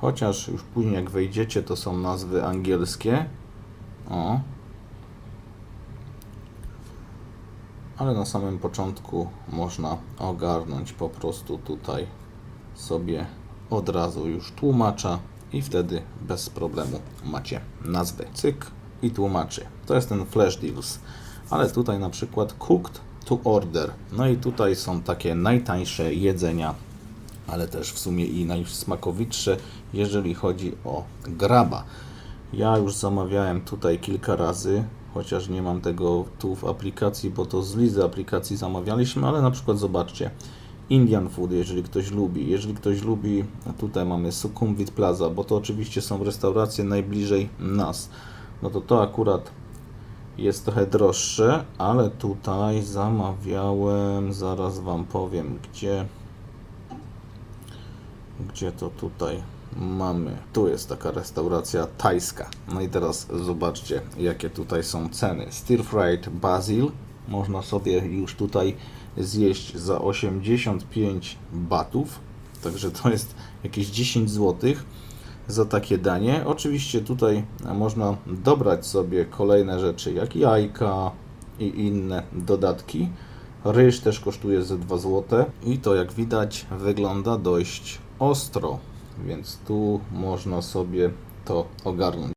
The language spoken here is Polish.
Chociaż już później jak wejdziecie, to są nazwy angielskie. O. Ale na samym początku można ogarnąć po prostu tutaj sobie od razu już tłumacza i wtedy bez problemu macie nazwy. Cyk i tłumaczy. To jest ten Flash Deals. Ale tutaj na przykład Cooked to Order. No i tutaj są takie najtańsze jedzenia, ale też w sumie i najsmakowitsze, jeżeli chodzi o graba. Ja już zamawiałem tutaj kilka razy, chociaż nie mam tego tu w aplikacji, bo to z Lizy aplikacji zamawialiśmy, ale na przykład zobaczcie, Indian Food, jeżeli ktoś lubi. Jeżeli ktoś lubi, a tutaj mamy Sukhumvit Plaza, bo to oczywiście są restauracje najbliżej nas. No to to akurat jest trochę droższe, ale tutaj zamawiałem, zaraz Wam powiem, gdzie gdzie to tutaj mamy? Tu jest taka restauracja tajska. No i teraz zobaczcie, jakie tutaj są ceny. Stir fried basil można sobie już tutaj zjeść za 85 batów. Także to jest jakieś 10 zł za takie danie. Oczywiście tutaj można dobrać sobie kolejne rzeczy, jak jajka i inne dodatki. Ryż też kosztuje ze 2 zł i to jak widać wygląda dość ostro, więc tu można sobie to ogarnąć.